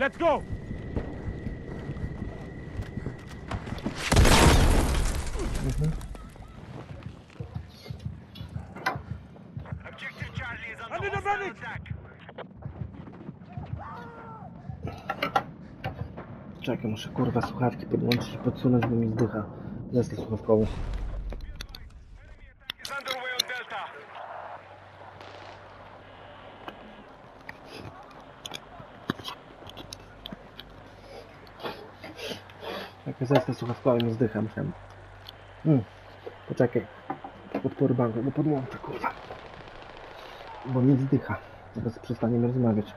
Let's go! Objective Charlie is Under hostile attack. Czekaj, muszę kurwa słuchawki podłączyć i podsunąć, bo mi zdycha. Zestaw słuchawkowy. Is underway on Delta. Jaki zestaw słuchawkowy mi zdycha, musiałem. Hmm. Poczekaj. Pod powerbanku go podłączę, kurwa. Bo mi zdycha. Zaraz przestaniemy rozmawiać.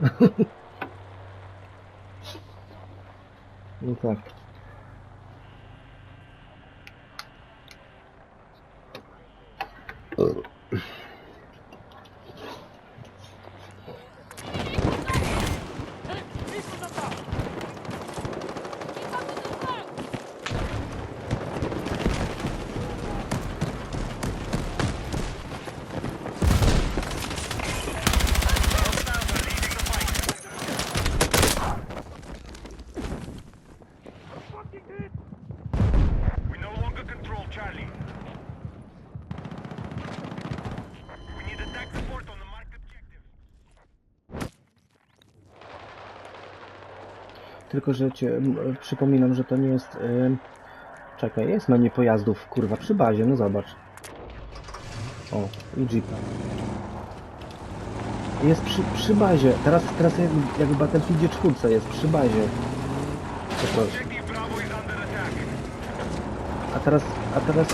No tak. Tylko, że cię przypominam, że to nie jest. ym, czekaj, jest menu pojazdów, kurwa, przy bazie, no zobacz. O, i jeepa. Jest przy, przy bazie. Teraz, teraz jak, jak w Battlefieldzie 4 jest przy bazie. Attack. A teraz, a teraz...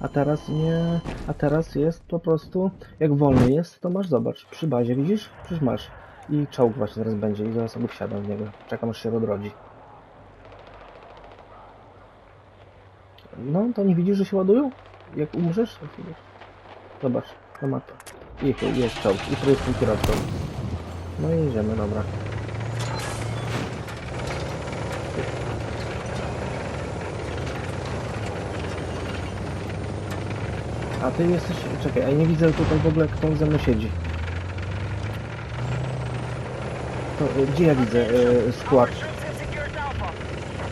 A teraz nie... A teraz jest po prostu... Jak wolny jest, to masz, zobacz, przy bazie, widzisz? Przecież masz. I czołg właśnie teraz będzie i zaraz sobie wsiadam w niego. Czekam aż się odrodzi. No, to nie widzisz, że się ładują? Jak umrzesz? Zobacz, na mapę. I jest czołg. I tu jest ten kierowcą. No i jedziemy, dobra. A ty jesteś... Czekaj, a nie widzę tutaj w ogóle kto ze mną siedzi. To, y, gdzie ja widzę y, skład?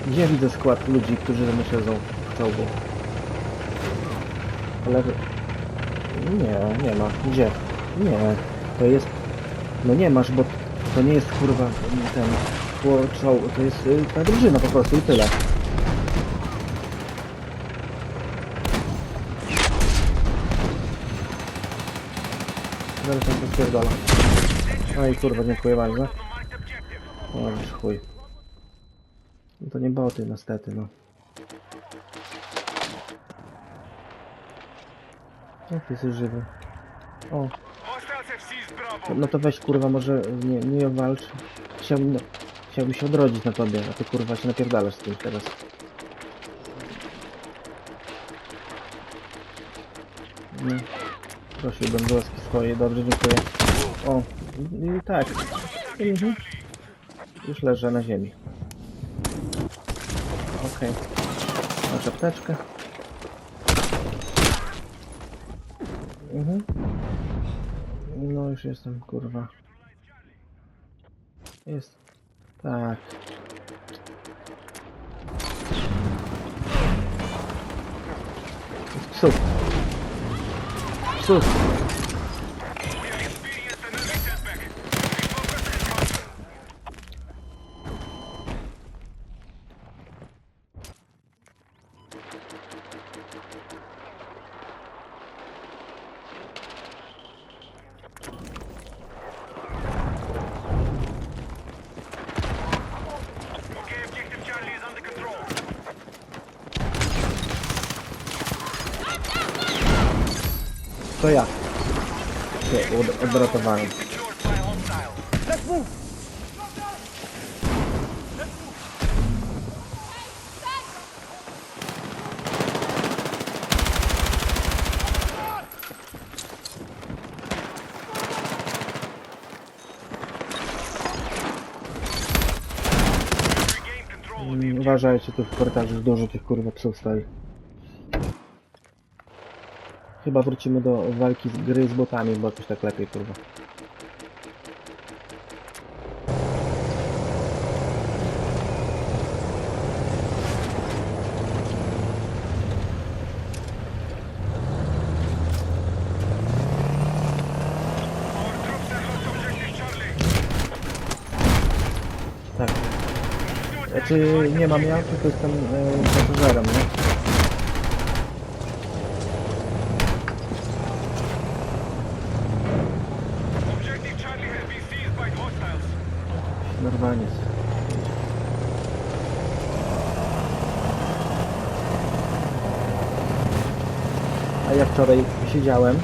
Gdzie ja widzę skład ludzi, którzy ze mną siedzą w czołgu? Ale... Nie, nie ma. Gdzie? Nie, to jest... No nie masz, bo to nie jest kurwa ten... Tło, czołg, to jest y, ta drużyna po prostu i tyle. Zaraz tam pospierdolę. Oj kurwa, dziękuję bardzo. On the marked objective. O, już chuj. No to nie boty, niestety, no. Jak ty jesteś żywy? O, no to weź kurwa, może nie, nie walcz. Chciałbym, no, chciałbym się odrodzić na tobie, a ty kurwa się napierdalasz z tym teraz. No. Prosiłbym głoski swoje, dobrze, dziękuję. O, i, i tak. Mhm. Już leżę na ziemi. Okej. Masz apteczkę. Mhm. No już jestem, kurwa. Jest. Tak. Jest psów. Psów. To ja. Się od- odratowałem. Mm. Uważajcie, tu w korytarzu dużo tych kurwa psów stoi. Chyba wrócimy do walki z gry z botami, bo jakoś tak lepiej kurwa. Tak. Znaczy nie mam ja, tylko jestem e, pasażerem, nie? Objective Charlie has been seized by hostiles. Jest. A ja wczoraj siedziałem,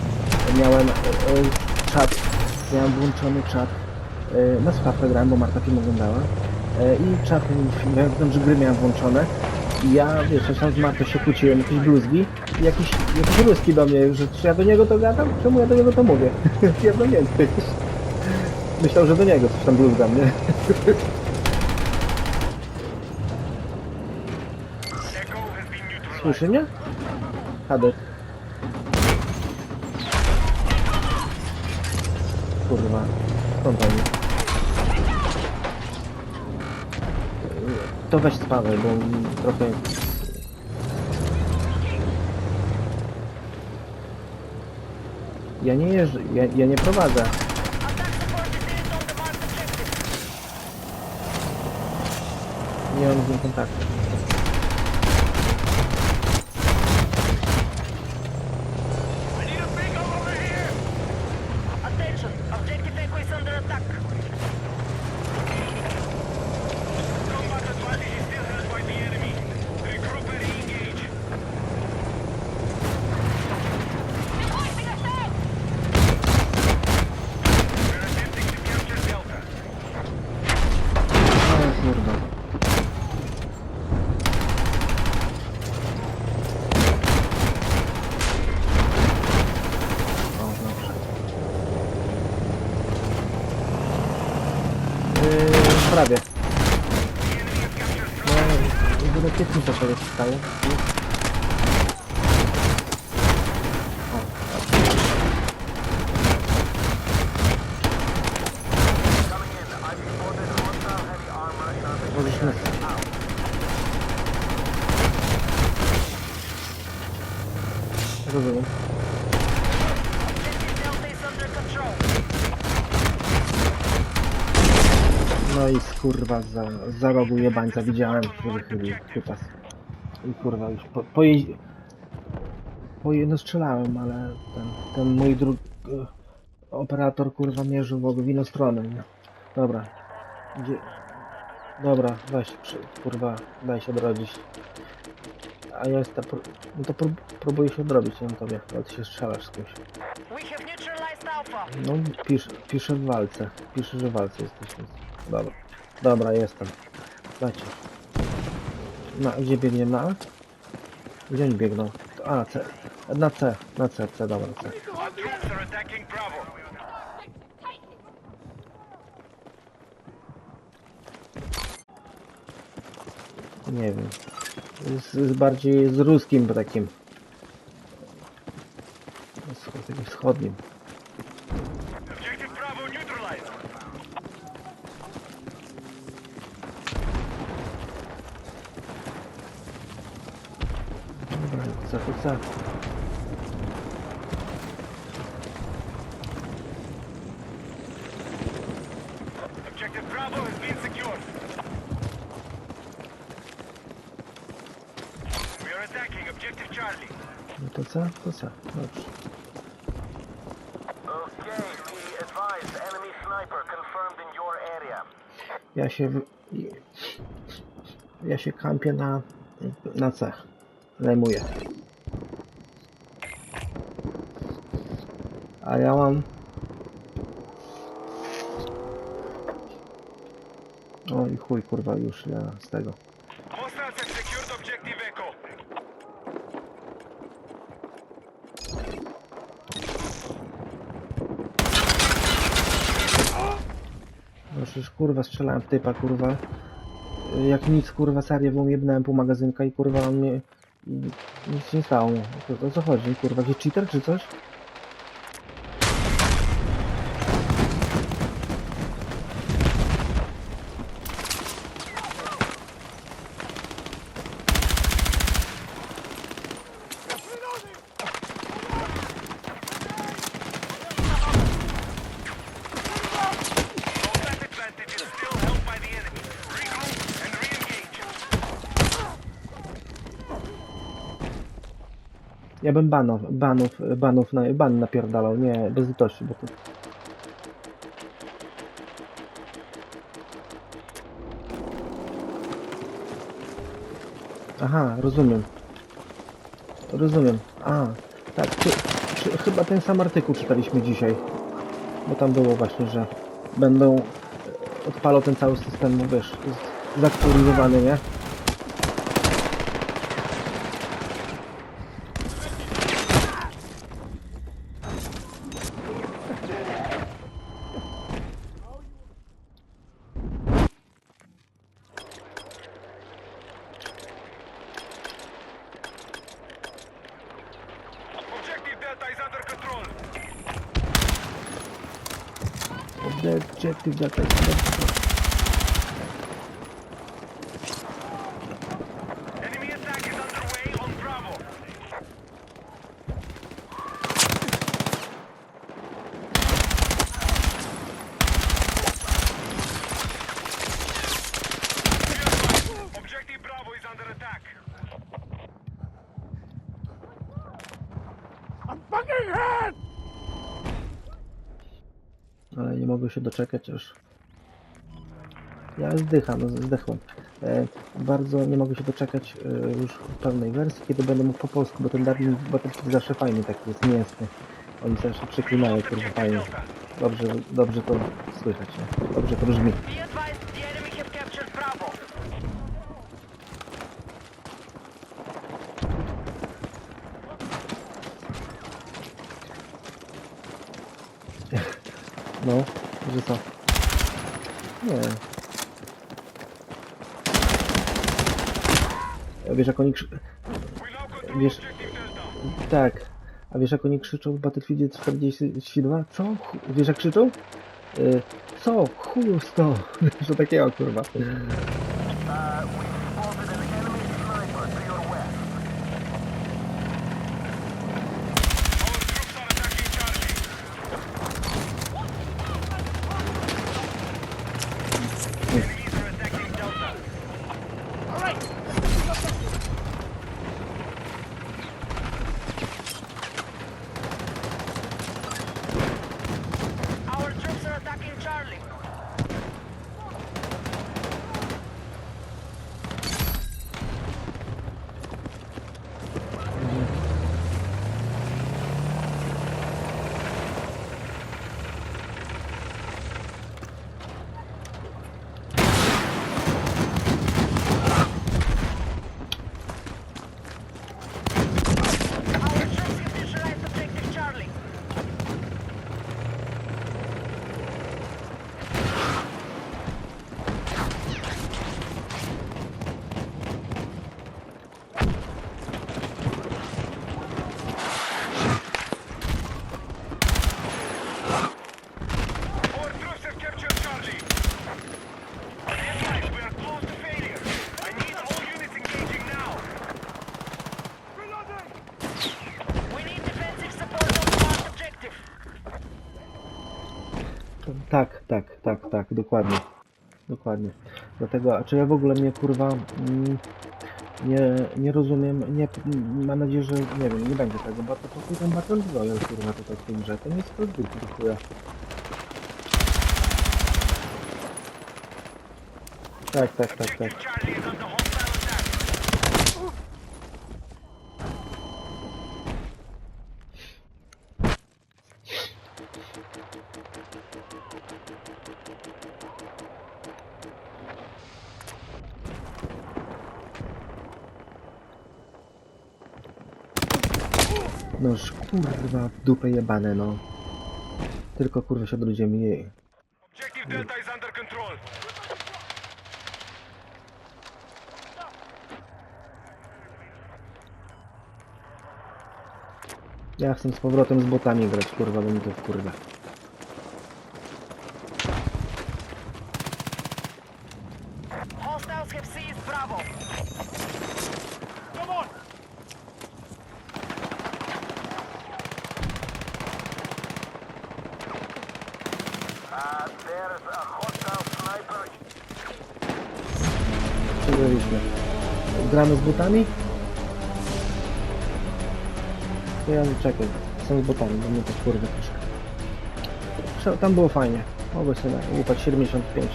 miałem e, e, czat, miałem włączony czat, e, na słuchawkę grałem, bo Marta film oglądała e, i czat, miałem, tam, że gry miałem włączone i ja, wiesz, coś tam z Martą się kłóciłem, jakieś bluzgi i jakieś ruski do mnie, że czy ja do niego to gadam? Czemu ja do niego to mówię? Pierdolnięty. Myślał, że do niego coś tam bluzgam, nie? Słyszy mnie? Hadek. Kurwa, skąd oni? To weź spawaj, bo trochę... Ja nie jeżdżę, ja, ja nie prowadzę. Nie mam z nim kontaktu. I need a big over here. Attention! Objective Echo is under attack. Combat advantage is still held by the enemy. Regroup and re-engage. We're attempting to capture Delta. O kurwa. O, dobrze. Yy, prawie. No, jakby rakietnica sobie staje. Możesz na... Rozumiem. Objective Delta is under control. No i skurwa za, za rogu jebańca widziałem, że wychylił chyba. I kurwa już po, po, po no strzelałem, ale ten, ten mój drugi operator kurwa mierzył w ogóle w inną stronę. Nie? Dobra. Gdzie? Dobra, weź kurwa, daj się odrodzić. A ja jestem, no to prób, próbuję się odrobić, nie wiem tobie, ale ty się strzelasz z kimś. No, pisz, piszę w walce. Piszę, że w walce jesteśmy. Dobra. Dobra, jestem. Dajcie. Na, gdzie biegnie na? Gdzie oni biegną? A, C. Na C. Na C, C, dobra, C. Nie wiem. Z, z bardziej z ruskim takim wschodnim. Objective Bravo neutralized. Dobra, C, to C. Objective Bravo has been secured. We are attacking Objective Charlie. No to C, to C. Dobrze. Ja się... Ja się kampię na... na C. Zajmuję. A ja mam... O i chuj kurwa już ja z tego. Hostiles have secured Objective Echo. No przecież kurwa strzelałem w typa kurwa. jak nic, kurwa, serię jebnąłem pół magazynka i kurwa on mnie... Nic się nie stało o co chodzi, kurwa, jakiś cheater czy coś? Ja bym banów, banów, banów, na, ban napierdalał, nie, bez litości, bo to... Aha, rozumiem. Rozumiem. A, tak, czy, czy, chyba ten sam artykuł czytaliśmy dzisiaj. Bo tam było właśnie, że będą e, odpalał ten cały system, no wiesz, zaktualizowany, nie? Objective Delta is under control. Objective data. Enemy attack is underway on Bravo. Objective Bravo is under attack. ale nie mogę się doczekać aż. Ja zdycham, zdechłem. E, bardzo nie mogę się doczekać e, już pełnej wersji, kiedy będę mógł po polsku, bo ten dubbing Battlefield zawsze fajny taki jest, mięsny. Oni zawsze przeklinają, kurwa fajnie. Dobrze, dobrze to słychać, nie? Dobrze to brzmi. Be advised, the enemy have captured Bravo. No, że co? Nie. A Wiesz jak oni krzy... We now control Wiesz, tak. A wiesz jak oni krzyczą w Battlefieldzie 42? Co? Wiesz jak krzyczą? Y, co? Chujów to! Że takiego kurwa. Uh, we Tak, tak, tak, tak, dokładnie. Dokładnie. Dlatego, a czy ja w ogóle mnie kurwa mm, nie, nie rozumiem, nie, mam nadzieję, że nie wiem, nie będzie tego, bo to po chuj ten Battle kurwa tutaj w grze, to nie jest produkt do. Tak, tak, tak, tak. dupę jebane, no. Tylko kurwa się odrodziłem mniej. Objective Delta is under control. Ja chcę z powrotem z botami grać, kurwa, bo mi to wkurwa. To ja czekaj, są z botami, bo mnie to kurwa troszkę. Tam było fajnie. Mogę sobie łupać 75.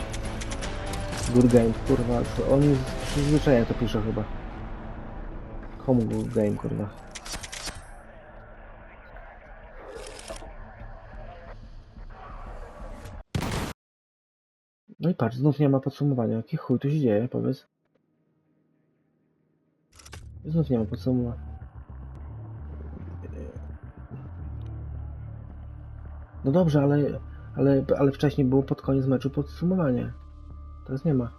Good game, kurwa. Oni z przyzwyczajenia to piszą chyba. Komu good game, kurwa. No i patrz, znów nie ma podsumowania. Jaki chuj tu się dzieje, powiedz. Znów nie ma podsumowania. No dobrze, ale, ale, ale wcześniej było pod koniec meczu podsumowanie. Teraz nie ma.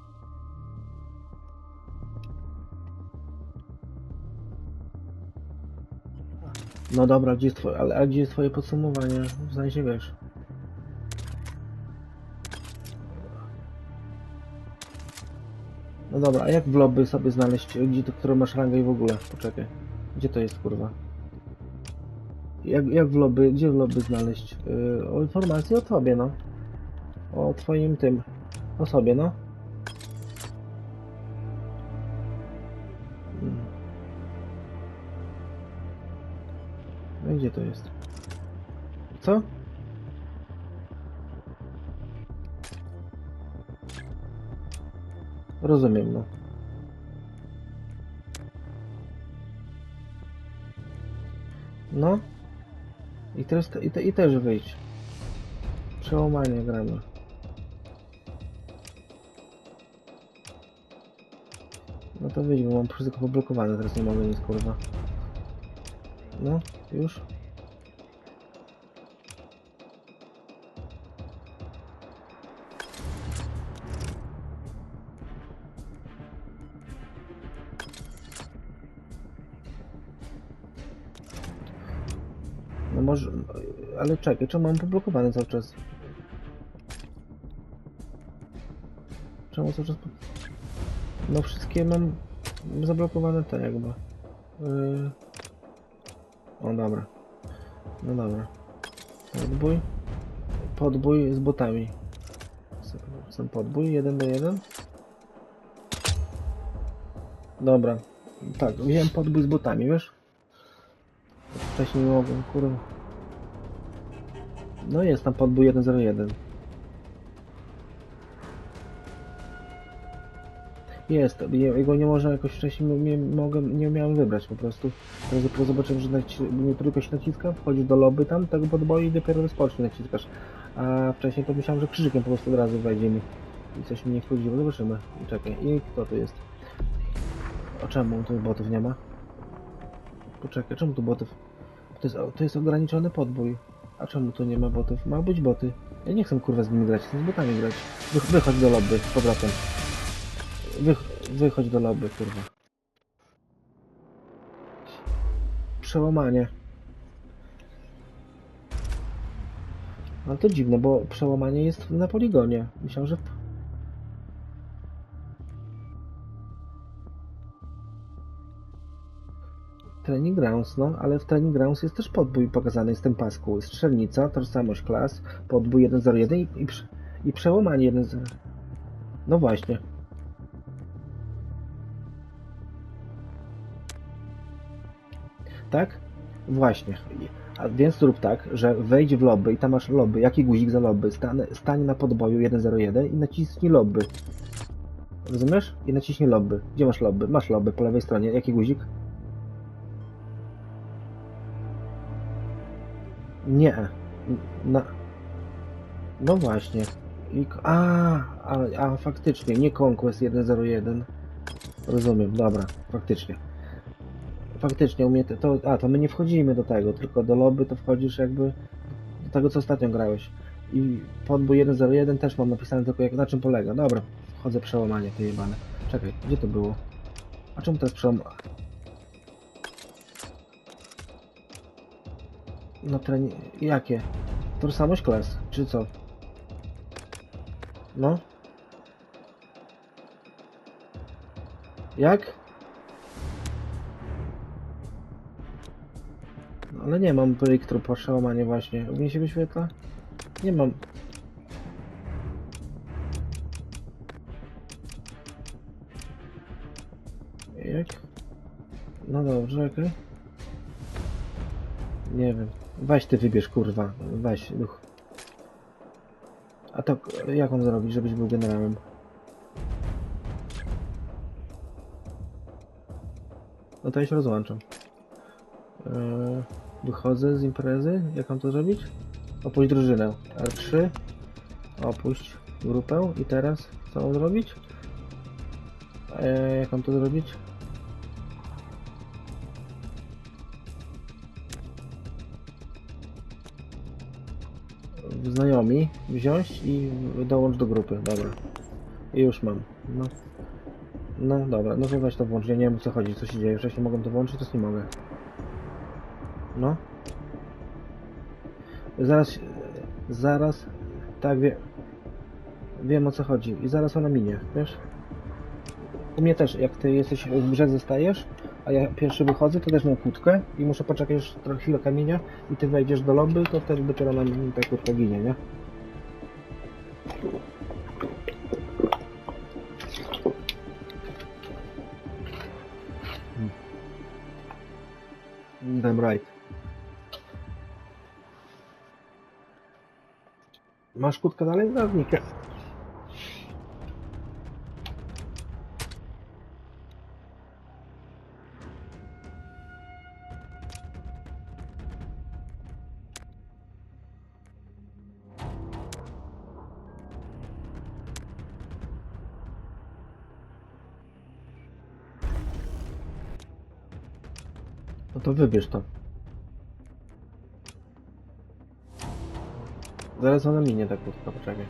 No dobra, gdzie jest twoje, ale a gdzie jest twoje podsumowanie? W sensie wiesz. No dobra, a jak w lobby sobie znaleźć, gdzie to, którą masz rangę i w ogóle? Poczekaj. Gdzie to jest, kurwa? Jak, jak w lobby, gdzie w lobby znaleźć? Yy, o informację o tobie, no. O twoim tym. O sobie, no. Mm. No gdzie to jest? Co? Rozumiem, no. No. I teraz te, i, te, i też wyjść. Przełamanie gramy. No to wyjdź, bo mam wszystko poblokowane, teraz nie mogę nic kurwa. No, już? Ale czekaj, czemu mam poblokowane cały czas? Czemu cały czas... No wszystkie mam zablokowane te jakby. Yy... O dobra. No dobra. Podbój. Podbój z botami. Sam podbój, 1 do 1. Dobra. Tak, wziąłem podbój z botami, wiesz? Wcześniej nie mogłem, kurwa. No jest tam podbój 101. Jest, je- jego nie można jakoś wcześniej nie, mogę, nie miałem wybrać po prostu. Teraz dopiero zobaczyłem, że nie tylko się naciska, wchodzisz do lobby tam, tego podboju i dopiero rozpocznie naciskasz. A wcześniej to myślałem, że krzyżykiem po prostu od razu wejdzie mi. I coś mi nie wchodziło, zobaczymy. Czekaj, i kto tu jest? O czemu tu botów nie ma? Poczekaj, czemu tu botów? To jest, to jest ograniczony podbój. A czemu tu nie ma botów? Ma być boty. Ja nie chcę kurwa z nimi grać, chcę z botami grać. Wy, wychodź do lobby z powrotem. Wy, wychodź do lobby, kurwa. Przełamanie. Ale to dziwne, bo przełamanie jest na poligonie. Myślałem, że... Training Grounds, no, ale w Training Grounds jest też podbój pokazany z tym pasku. Strzelnica, tożsamość klas, podbój 101 i, i, i przełamanie 1.0. No właśnie. Tak? Właśnie. A więc zrób tak, że wejdź w lobby i tam masz lobby. Jaki guzik za lobby? Stań, stań na podboju 101 i naciśnij lobby. Rozumiesz? I naciśnij lobby. Gdzie masz lobby? Masz lobby po lewej stronie. Jaki guzik? Nie. N- Na... No właśnie. I... A, a, a faktycznie, nie Conquest 101. Rozumiem, dobra, faktycznie. Faktycznie, u mnie to. A, to my nie wchodzimy do tego, tylko do lobby to wchodzisz jakby do tego, co ostatnio grałeś. I podbój 101 też mam napisane tylko jak, na czym polega. Dobra, wchodzę przełamanie te jebane. Czekaj, gdzie to było? A czemu to jest przełam... No treni... Jakie? Tożsamość klas, czy co? No? Jak? No, ale nie mam breakthrough po przełamanie właśnie. U mnie się wyświetla? Nie mam. Jak? No dobrze, okej. Nie wiem. Weź ty wybierz, kurwa. Weź, duch. A to jak on zrobić, żebyś był generałem? No to ja się rozłączam. Eee, wychodzę z imprezy. Jak mam to zrobić? Opuść drużynę. R3. Opuść grupę. I teraz co mam zrobić? Eee, jak mam to zrobić? Znajomi wziąć i dołącz do grupy, dobra. I już mam. No. No dobra, no weź to włącz. Ja nie wiem o co chodzi, co się dzieje. Wcześniej mogłem to włączyć, teraz nie mogę. No. Zaraz, zaraz, tak wie, wiem o co chodzi i zaraz ona minie, wiesz? U mnie też, jak ty jesteś w grze zostajesz, a ja pierwszy wychodzę, to też mam kłódkę i muszę poczekać już trochę chwilę minie i ty wejdziesz do lobby, to wtedy dopiero nam ta kłódka ginie, nie? Damn right. Masz kłódkę dalej? No, to wybierz to. Zaraz ona minie ta kłódka, poczekaj.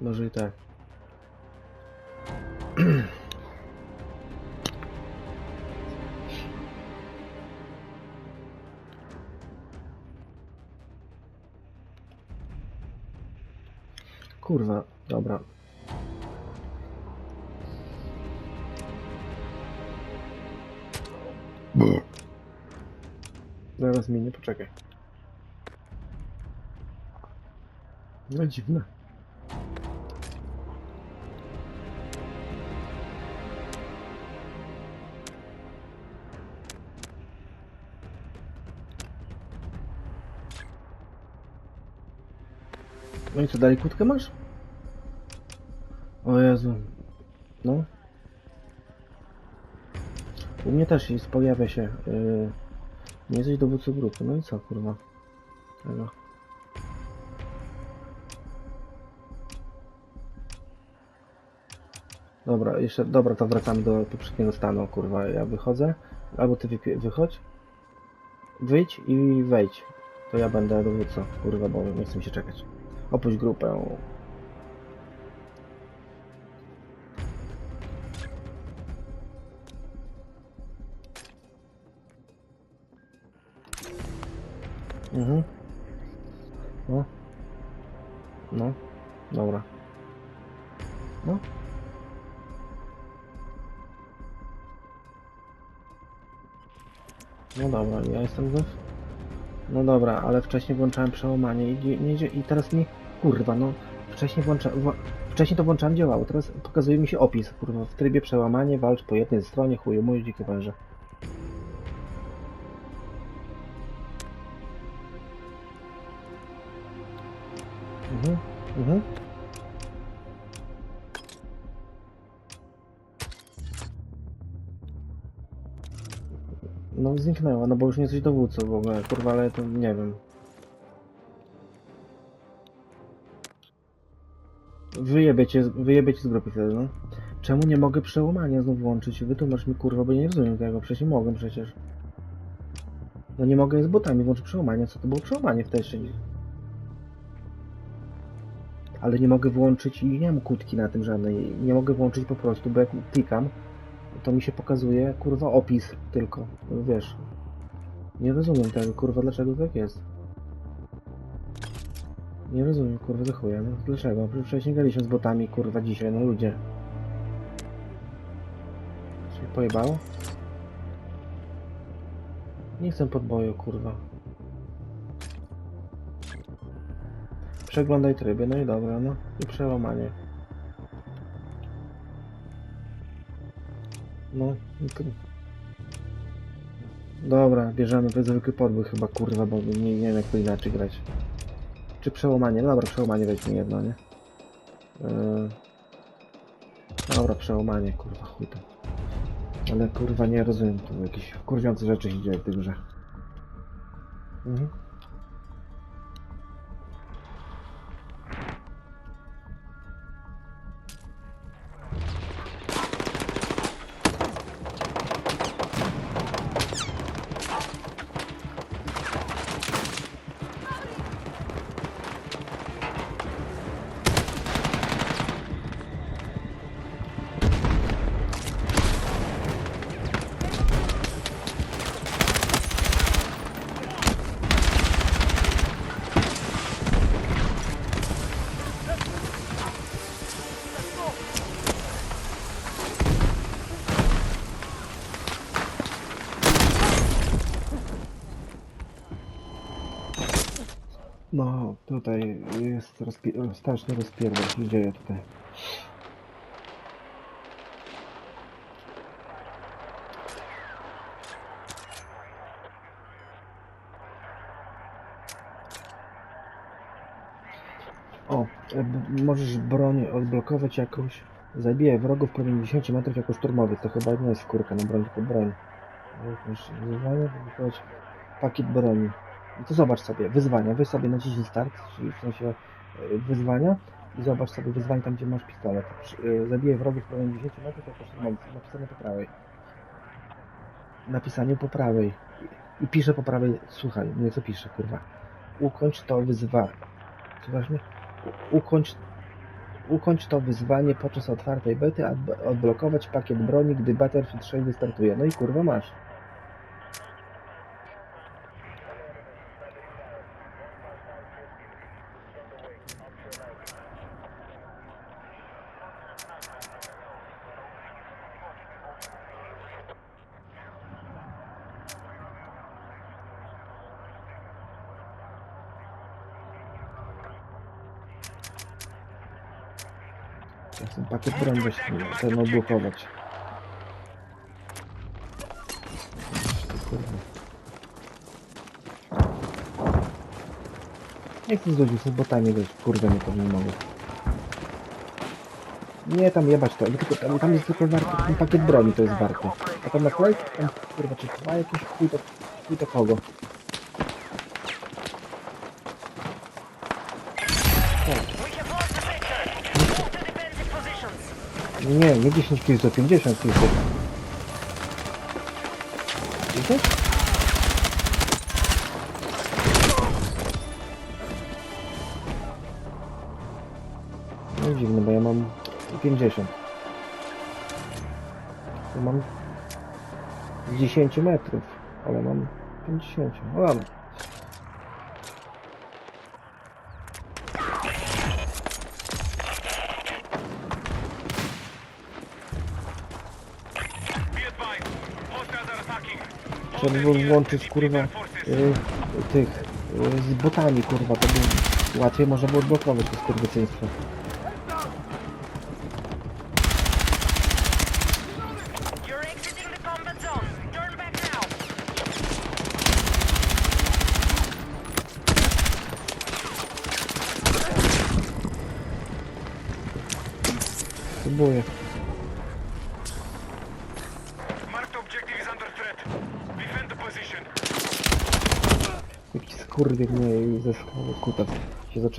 Może i tak. Kurwa, dobra. Zaraz minie, poczekaj. No dziwne. I co, dalej kłódkę masz? O Jezu. No. U mnie też jest, pojawia się. Yy, nie jesteś dowódcą grupy. No i co, kurwa? Tego. Dobra, jeszcze, dobra, to wracamy do poprzedniego stanu, kurwa. Ja wychodzę, albo ty wychodź, wyjdź i wejdź. To ja będę dowódcą, kurwa, bo nie chcę się czekać. Opuść grupę. Mhm. No. No. Dobra. No. No dobra, ja jestem gotów. No dobra, ale wcześniej włączałem przełamanie i idzie- i teraz mi kurwa no wcześniej wcześniej to włączałem działało, teraz pokazuje mi się opis, kurwa, w trybie przełamanie, walcz po jednej stronie, chuju mój dzikie węże. Mhm, mhm. No zniknęła, no bo już nie jesteś dowódcą w ogóle, kurwa, ale to nie wiem. Wyjebie cię, z grupy wtedy, no. Czemu nie mogę przełamania znów włączyć? Wytłumacz mi kurwa, bo nie rozumiem tego, przecież mogę przecież. No nie mogę z botami włączyć przełamania, co to było przełamanie w tej chwili? ale nie mogę włączyć i nie mam kłódki na tym żadnej. Nie mogę włączyć po prostu, bo jak klikam, to mi się pokazuje kurwa opis tylko. No Wiesz. Nie rozumiem tego, kurwa, dlaczego tak jest. Nie rozumiem, kurwa, za chuja, no dlaczego? Wcześniej z botami, kurwa, dzisiaj, no ludzie. Się pojebało? Nie chcę podboju, kurwa. Przeglądaj tryby, no i dobra, no. I przełamanie. No. Dobra, bierzemy zwykły podbój chyba, kurwa, bo nie, nie wiem jak to inaczej grać. Czy przełamanie? No dobra, przełamanie weźmy jedno, nie? Yy... Dobra, przełamanie, kurwa, chuj to. Ale kurwa nie rozumiem, tu jakieś kurwiące rzeczy się dzieje w tej grze. Mhm. Tutaj jest rozpi- straszny rozpierdol się dzieje tutaj. O, e, możesz broń odblokować jakąś. Zabije wrogów w promieniu 10 metrów jako szturmowiec. To chyba nie jest skórka na broń, tylko broń. Jakieś Wyzwanie, odblokować pakiet broni. No to zobacz sobie, wyzwania. Weź sobie naciśnij start, czyli w sensie e, wyzwania i zobacz sobie wyzwanie tam, gdzie masz pistolet. E, Zabije wrogów w promieniu 10 metrów jako szturmowiec. Napisane po prawej. Napisanie po prawej. I pisze po prawej, słuchaj, nie co pisze, kurwa. Ukończ to wyzwanie. Słuchasz mnie? Ukończ Ukończ to wyzwanie podczas otwartej bety, aby odblokować pakiet broni, gdy Battlefield 6 wystartuje. No i kurwa masz. Ja chcę pakiet broni weź ten odblokować. Kurwa. Nie chcę z botami grać, kurde, nie to nie mogę. Nie tam jebać to, tylko tam, tam jest tylko warto, ten pakiet broni to jest warto. A tam na kolej, tam kurwa, czy ma jakiś chuj to, chuj to kogo? Nie, nie 10 kg, to 50 kg. Widzisz? No dziwne, bo ja mam 50. Ja mam z 10 metrów, ale mam 50. No. Było włączyć kurwa y, tych y, z botami kurwa, to by łatwiej można było blokować to skurwysyństwo.